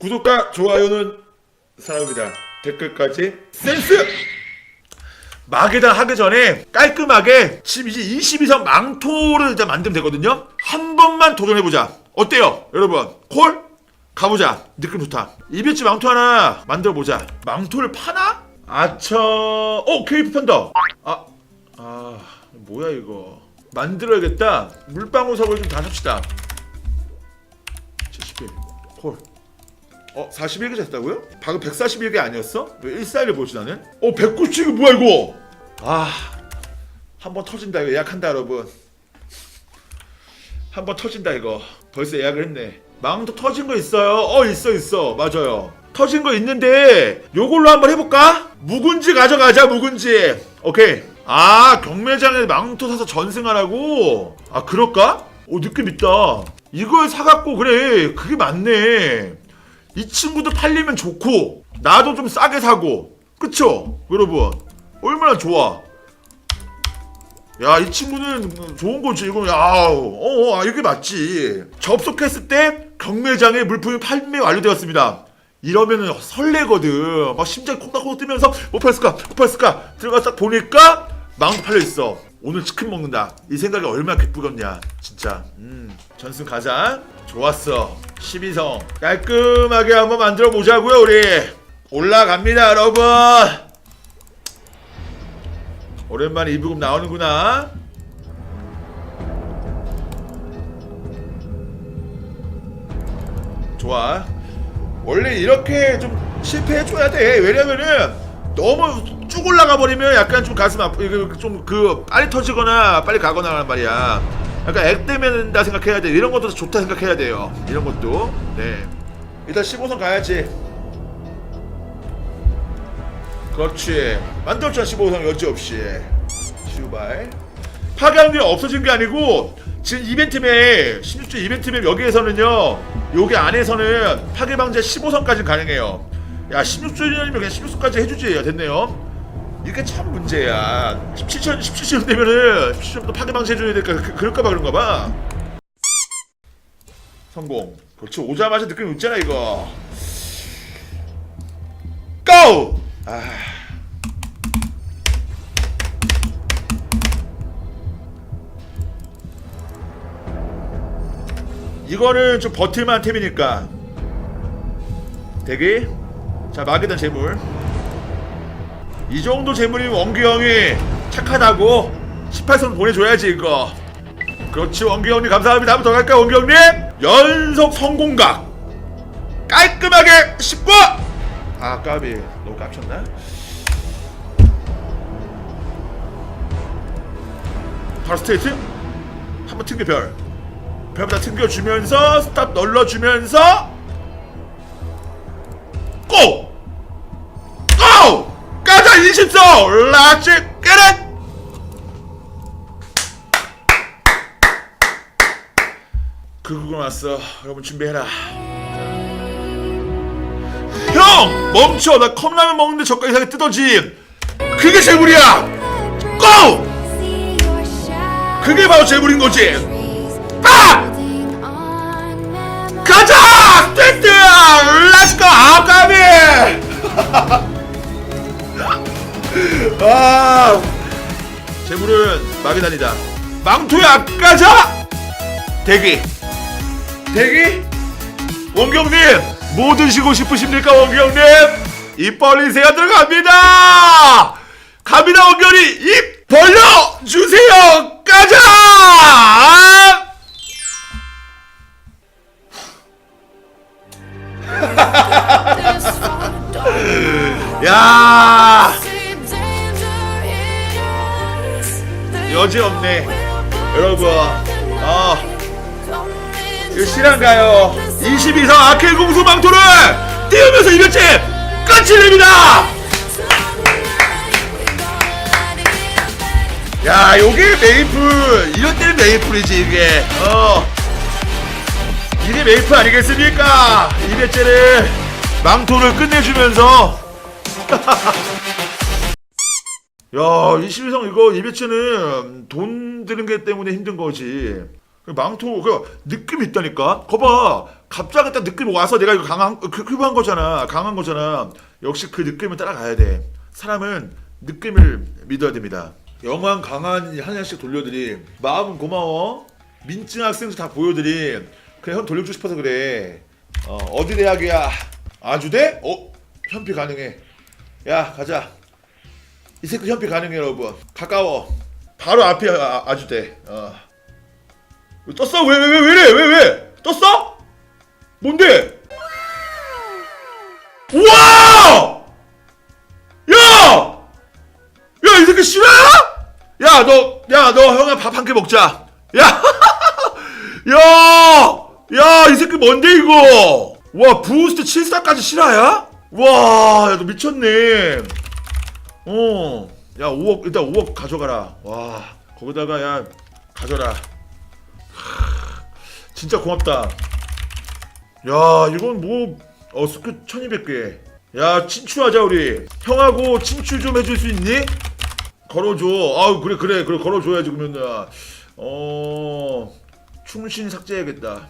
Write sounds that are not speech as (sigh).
구독과 좋아요는 사랑입니다. 댓글까지 센스! 마개단 하기 전에 깔끔하게 지금 이제 22성 망토를 일단 만들면 되거든요. 한 번만 도전해보자. 어때요? 여러분, 콜? 가보자. 느낌 좋다. 이비치 망토 하나 만들어보자. 망토를 파나? 아차. 어, 케이프 판다. 아, 아, 뭐야 이거. 만들어야겠다. 물방울석을 좀 다 삽시다. 71. 콜. 어, 41개 잤다고요? 방금 141개 아니었어? 왜 141을 보지 나는? 어, 197개 뭐야 이거? 아, 한 번 터진다 이거 예약한다 여러분. 한 번 터진다 이거. 벌써 예약을 했네. 마음도 터진 거 있어요? 어, 있어 있어. 맞아요. 터진 거 있는데 요걸로 한번 해볼까? 묵은지 가져가자 묵은지. 오케이. 아 경매장에 망토 사서 전승하라고? 아 그럴까? 오 느낌 있다. 이걸 사갖고 그래 그게 맞네. 이 친구도 팔리면 좋고 나도 좀 싸게 사고. 그쵸? 여러분. 얼마나 좋아. 야 이 친구는 좋은 거지. 이거 야어 아, 이게 맞지. 접속했을 때 경매장에 물품이 판매 완료되었습니다. 이러면은 설레거든. 막 심장이 콩닥콩닥 뛰면서 못 팔았을까 못 팔았을까 들어가서 딱 보니까 망도 팔려있어 오늘 치킨 먹는다. 이 생각이 얼마나 기쁘겠냐 진짜. 음 전승 가자. 좋았어. 12성. 깔끔하게 한번 만들어 보자고요 우리. 올라갑니다 여러분. 오랜만에 이부금 나오는구나. 좋아. 원래 이렇게 좀 실패해줘야 돼 왜냐면은 너무 쭉 올라가 버리면 약간 좀 가슴 아프 좀그 빨리 터지거나 빨리 가거나 하는 말이야. 약간 액되면다 생각해야 돼. 이런 것도 좋다 생각해야 돼요. 이런 것도. 네. 일단 15선 가야지. 그렇지. 만들었잖아 15선 여지없이. 슈발. 파괴하는 없어진 게 아니고 지금 이벤트맵 16주 이벤트맵 여기에서는요 여기 안에서는 파괴 방제 15선까지 가능해요 야 16주년이면 그냥 16선까지 해주지. 됐네요. 이게 참 문제야. 17년 17년 되면은 17년부터 파괴 방지 해줘야 될까? 그, 그럴까봐 그런가 봐. 성공. 그렇지. 오자마자 느낌 있잖아 이거. 고! 아. 이거는 좀 버틸만한 템이니까. 대기 자 마게단 재물. 이 정도 재물이면 원기 형이 착하다고 18선 보내줘야지 이거. 그렇지 원기 형님. 감사합니다. 한번 더 갈까요 원기 형님? 연속 성공각. 깔끔하게 19 아 까비. 너무 깝쳤나? 바로 스테이트? 한번 튕겨 별. 별보다 튕겨주면서 스탑 눌러주면서 고! 고! 가자 20소 렛츠 겟잇 그거 왔어 여러분 준비해라 형! 멈춰 나 컵라면 먹는데 저까지 이상하게 뜯어짐 그게 재물이야 고! 그게 바로 재물인 거지 아! 가자! 떼떼! 렛츠고! 아까비! 아 재물은 마비단이다 망토야 가자! 대기 대기? 원경님 뭐 드시고 싶으십니까 원경님? 입 벌리세요 들어갑니다 갑니다 원경이 입 벌려주세요 가자! 야. 여지 없네. 여러분 어 이거 실한가요? 22성 아케 공수 망토를 띄우면서 이벤트 끝이 냅니다. 야 요게 메이플 이런 때는 메이플이지 이게. 어. 이게 메이플 아니겠습니까? 이벤트를 망토를 끝내주면서 야, 22성 이거 이배치는 돈 드는 게 때문에 힘든 거지. 그 망토 그 느낌 있다니까. 거봐 갑자기 딱 느낌이 와서 내가 이거 강한 그 큐브한 거잖아 강한 거잖아 역시 그 느낌을 따라가야 돼 사람은 느낌을 믿어야 됩니다 영광 강한 한 장씩 돌려드리 마음은 고마워 민증 학생도 다 보여드리 그냥 형 돌려주고 싶어서 그래 어, 어디 대학이야 아주대? 어? 현피 가능해 야 가자 이 새끼 현피 가능해 여러분 가까워 바로 앞이 아, 아주대 어. 떴어? 왜 왜 왜 왜 래 왜 왜? 떴어? 뭔데? 우와! 야! 야, 이 새끼 실화야? 야, 너, 야, 너 형아 밥 한 끼 먹자. 야! (laughs) 야! 야, 이 새끼 뭔데, 이거? 와, 부스트 7사까지 실화야? 와, 야, 너 미쳤네. 어. 야, 5억, 일단 5억 가져가라. 와, 거기다가, 야, 가져라. 진짜 고맙다. 야 이건 뭐 어, 스크 1200개 야 친추하자 우리 형하고 친추 좀 해줄 수 있니? 걸어줘 아우 그래 그래 그래 걸어줘야지 그러면 어 충신 삭제해야겠다